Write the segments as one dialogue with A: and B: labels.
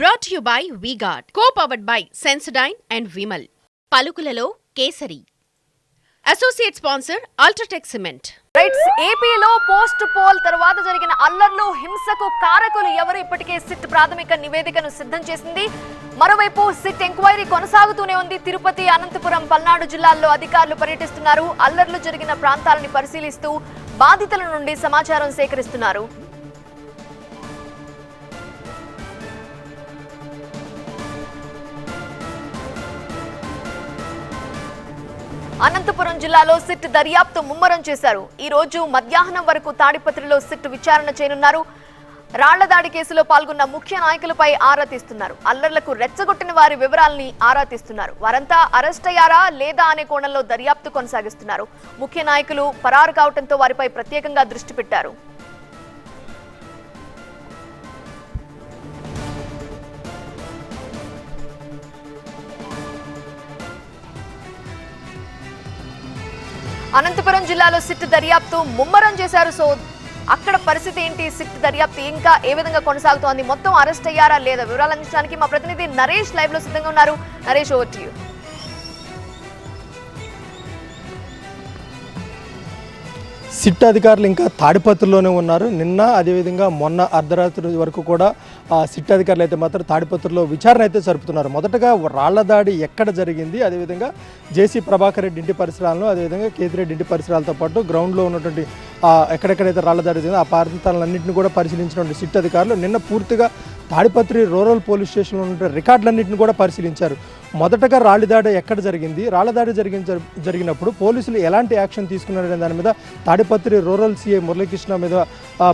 A: Brought you by V Guard co powered by Sensodyne and Vimal పలుకులలో Kesari. Associate sponsor UltraTech cement
B: rights ఏపీలో post poll తర్వాత జరిగిన అల్లర్లు హింసకు కారకులు ఎవరు ఇప్పటికే సిట్ ప్రాథమిక నివేదికను సిద్ధం చేసింది? మరోవైపు సిట్ ఎంక్వైరీ కొనసాగుతూనే ఉంది. తిరుపతి అనంతపురం పల్నాడు జిల్లాల్లో అధికారులు పర్యటిస్తున్నారు. అల్లర్లు జరిగిన ప్రాంతాలని పరిశీలిస్తూ బాధితుల నుండి సమాచారం సేకరిస్తున్నారు. అనంతపురం జిల్లాలో సిట్ దర్యాప్తు ముమ్మరం చేశారు. ఈ రోజు మధ్యాహ్నం వరకు తాడిపత్రిలో సిట్ విచారణ చేయనున్నారు. రాళ్ళ దాడి కేసులో పాల్గొన్న ముఖ్య నాయకులపై ఆరా తీస్తున్నారు. అల్లర్లకు రెచ్చగొట్టిన వారి వివరాల్ని ఆరా తీస్తున్నారు. వారంతా అరెస్ట్ అయ్యారా లేదా అనే కోణంలో దర్యాప్తు కొనసాగిస్తున్నారు. ముఖ్య నాయకులు పరారు కావడంతో వారిపై ప్రత్యేకంగా దృష్టి పెట్టారు. అనంతపురం జిల్లాలో సిట్ దర్యాప్తు ముమ్మరం చేశారు. సో అక్కడ పరిస్థితి ఏంటి? సిట్ దర్యాప్తు ఇంకా ఏ విధంగా కొనసాగుతోంది? మొత్తం అరెస్ట్ అయ్యారా లేదా? వివరాలు అందించడానికి మా ప్రతినిధి నరేష్ లైవ్లో సిద్ధంగా ఉన్నారు. Naresh over to you
C: SIT అధికారులు ఇంకా తాడిపత్రిలోనే ఉన్నారు. నిన్న అదేవిధంగా మొన్న అర్ధరాత్రి వరకు కూడా ఆ సిట్ అధికారులు అయితే మాత్రం తాడిపత్రిలో విచారణ అయితే జరుపుతున్నారు. మొదటగా రాళ్ళ దాడి ఎక్కడ జరిగింది? అదేవిధంగా జేసీ ప్రభాకర్ రెడ్డి ఇంటి పరిసరాలను అదేవిధంగా కేతిరెడ్డి ఇంటి పరిసరాలతో పాటు గ్రౌండ్లో ఉన్నటువంటి ఎక్కడెక్కడైతే రాళ్ళ దాడి జరిగిందో ఆ ప్రాంతాలన్నింటినీ కూడా పరిశీలించినటువంటి సిట్ అధికారులు నిన్న పూర్తిగా తాడిపత్రి రూరల్ పోలీస్ స్టేషన్లో ఉన్న రికార్డులన్నింటిని కూడా పరిశీలించారు. మొదటగా రాళ్ళదాడి ఎక్కడ జరిగింది? రాళ్ళదాడి జరిగిన జరిగినప్పుడు పోలీసులు ఎలాంటి యాక్షన్ తీసుకున్నారనే దాని మీద తాడిపత్రి రూరల్ సీఐ మురళీకృష్ణ మీద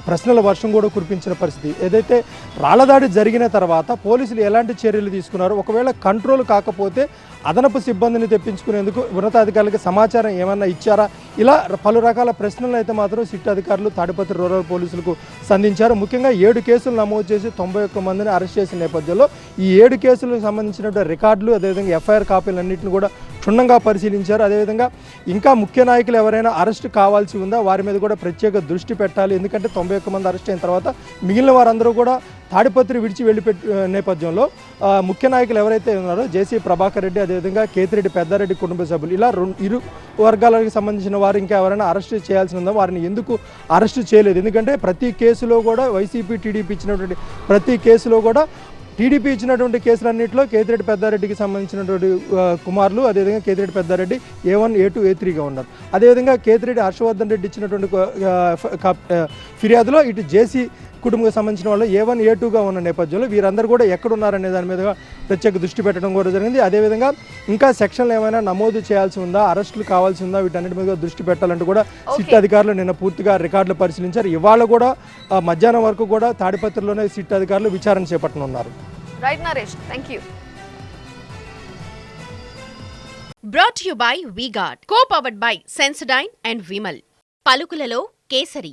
C: ప్రశ్నల వర్షం కూడా కురిపించిన పరిస్థితి. ఏదైతే రాళ్ళదాడి జరిగిన తర్వాత పోలీసులు ఎలాంటి చర్యలు తీసుకున్నారు? ఒకవేళ కంట్రోల్ కాకపోతే అదనపు సిబ్బందిని తెప్పించుకునేందుకు ఉన్నతాధికారులకు సమాచారం ఏమన్నా ఇచ్చారా? ఇలా పలు రకాల ప్రశ్నలు అయితే మాత్రం సిట్ అధికారులు తాడిపత్రి రూరల్ పోలీసులకు సంధించారు. ముఖ్యంగా ఏడు కేసులు నమోదు చేసి తొంభై ఒక్క మందిని అరెస్ట్ చేసిన నేపథ్యంలో ఈ ఏడు కేసులకు సంబంధించిన రికార్డులు అదేవిధంగా ఎఫ్ఐఆర్ కాపీలు అన్నింటిని కూడా క్షుణ్ణంగా పరిశీలించారు. అదేవిధంగా ఇంకా ముఖ్య నాయకులు ఎవరైనా అరెస్ట్ కావాల్సి ఉందా? వారి మీద కూడా ప్రత్యేక దృష్టి పెట్టాలి. ఎందుకంటే తొంభై ఒక్క మంది అరెస్ట్ అయిన తర్వాత మిగిలిన వారందరూ కూడా తాడిపత్రి విడిచి వెళ్ళిపెట్టి నేపథ్యంలో ముఖ్య నాయకులు ఎవరైతే ఉన్నారో జేసీ ప్రభాకర్ రెడ్డి అదేవిధంగా కేతిరెడ్డి పెద్దారెడ్డి కుటుంబ సభ్యులు ఇలా రెండు ఇరు వర్గాలకు సంబంధించిన వారు ఇంకా ఎవరైనా అరెస్ట్ చేయాల్సి ఉందో? వారిని ఎందుకు అరెస్ట్ చేయలేదు? ఎందుకంటే ప్రతి కేసులో కూడా వైసీపీ టీడీపీ ఇచ్చినటువంటి ప్రతి కేసులో కూడా టీడీపీ ఇచ్చినటువంటి కేసులన్నింటిలో కేతిరెడ్డి పెద్దారెడ్డికి సంబంధించినటువంటి కుమారులు అదేవిధంగా Kethireddy Peddareddy A one A two A త్రీగా ఉన్నారు. అదేవిధంగా కేతిరెడ్డి హర్షవర్ధన్ రెడ్డి ఇచ్చినటువంటి ఫిర్యాదులో ఇటు జేసీ కుటుంబకు సంబంధించిన వాళ్ళు ఏ వన్ ఏ టూగా ఉన్న నేపథ్యంలో వీరందరూ కూడా ఎక్కడున్నారనే దాని మీద ప్రత్యేక దృష్టి పెట్టడం కూడా జరిగింది. అదేవిధంగా ఇంకా సెక్షన్లు ఏమైనా నమోదు చేయాల్సి ఉందా అరెస్టులు కావాల్సి ఉందా వీటన్నిటి మీద దృష్టి పెట్టాలంటూ కూడా సిట్ అధికారులు నిన్న పూర్తిగా రికార్డులు పరిశీలించారు. ఇవాళ కూడా మధ్యాహ్నం వరకు కూడా తాడిపత్రిలోనే సిట్ అధికారులు విచారణ చేపట్టనున్నారు.
B: Right Naresh thank you
A: brought you by co powered by Sensodyne and Vimal పలుకులలో Kesari.